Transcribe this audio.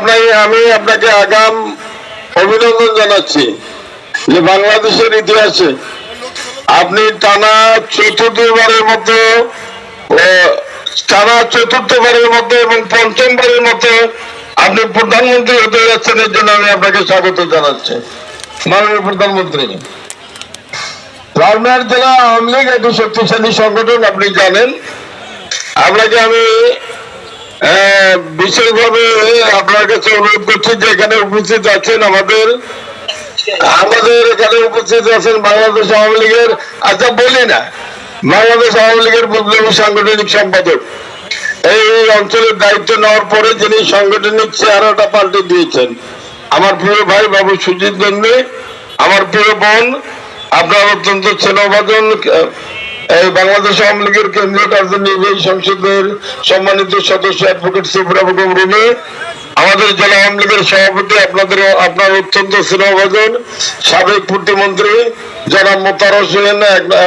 আপনাকে, আমি আপনাকে আগাম অভিনন্দন জানাচ্ছি যে বাংলাদেশের ইতিহাসে আপনি টানা চতুর্থবারের মতো টানা চতুর্থবারের মতো এবং পঞ্চমবারের মতো আপনি প্রধানমন্ত্রী হতে যাচ্ছেন, এর জন্য আমি আপনাকে স্বাগত জানাচ্ছি। মাননীয় প্রধানমন্ত্রী লালমিয়ার জেলা আওয়ামী লীগ একটি শক্তিশালী সংগঠন, আপনি জানেন। আপনাকে আমি বিশেষভাবে আপনার কাছে অনুরোধ করছি যে এখানে উপস্থিত আছেন আমাদের আমাদের এখানে উপস্থিত আছেন বাংলাদেশ আওয়ামী লীগের আচ্ছা বলি না, বাংলাদেশ আওয়ামী লীগের সাংগঠনিক সম্পাদক। এই অঞ্চলের দায়িত্ব নেওয়ার পরে যিনি সাংগঠনিক চেহারাটা পাল্টে দিয়েছেন, আমার প্রিয় ভাই বাবু সুজিত নন্দী আমার প্রিয় বোন, আপনার অত্যন্ত স্নেহভাজন এই বাংলাদেশ আওয়ামী লীগের কেন্দ্রীয় কার্যনির্বাহী সংসদের সম্মানিত সদস্য অ্যাডভোকেট সিফরা বেগম রুমি আমাদের জেলা আওয়ামী লীগের সভাপতি আপনাদের, আপনার অত্যন্ত স্নেহভাজন সাবেক প্রতিমন্ত্রী যারা মোতার হোসেন